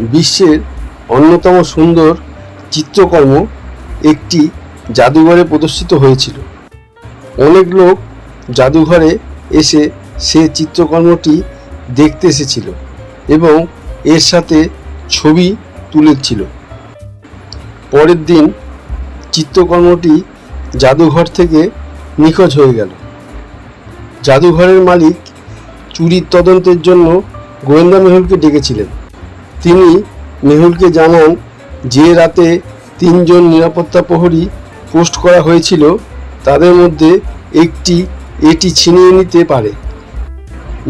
বিশ্বের অন্যতম সুন্দর চিত্রকর্ম একটি জাদুঘরে প্রদর্শিত হয়েছিল। অনেক লোক জাদুঘরে এসে সে চিত্রকর্মটি দেখতে এসেছিল এবং এর সাথে ছবি তুলেছিল। পরের দিন চিত্রকর্মটি জাদুঘর থেকে নিখোঁজ হয়ে গেল। জাদুঘরের মালিক চুরির তদন্তের জন্য গোয়েন্দা মেহুলকে ডেকেছিলেন। তিনি মেহুলকে জানান, যে রাতে তিনজন নিরাপত্তা প্রহরী পোস্ট করা হয়েছিল, তাদের মধ্যে একটি এটি ছিনিয়ে নিতে পারে।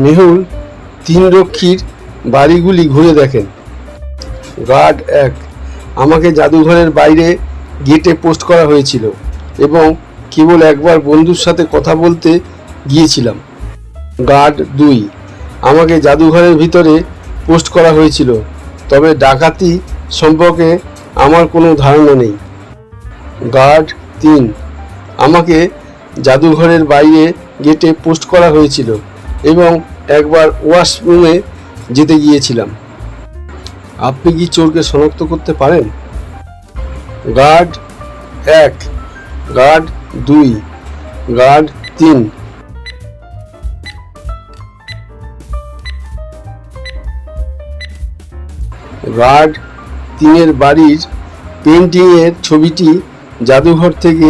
মেহুল তিন রক্ষীর বাড়িগুলি ঘুরে দেখেন। গার্ড এক, আমাকে জাদুঘরের বাইরে গেটে পোস্ট করা হয়েছিল এবং কেবল একবার বন্ধুর সাথে কথা বলতে গিয়েছিলাম। গার্ড দুই, আমাকে জাদুঘরের ভিতরে পোস্ট করা হয়েছিল। তবে ডাকাতি সম্পর্কে আমার কোনো ধারণা নেই। গার্ড তিন, আমাকে জাদুঘরের বাইরে গেটে পোস্ট করা হয়েছিল এবং একবার ওয়াশরুমে যেতে গিয়েছিলাম। আপনি কি চোরকে শনাক্ত করতে পারেন? গার্ড এক, গার্ড দুই, গার্ড তিন গার্ড তিনের বাড়ির পেন্টিংয়ের ছবিটি জাদুঘর থেকে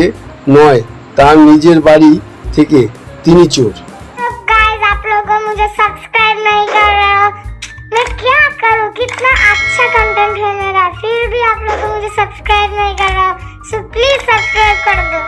নয় তার নিজের বাড়ি থেকে তিনি চোর गाइस आप लोग मुझे सब्सक्राइब नहीं कर रहे हो मैं क्या करूँ कितना अच्छा कंटेंट है मेरा फिर भी आप लोग मुझे सब्सक्राइब नहीं कर रहे हो सो प्लीज सब्सक्राइब कर दो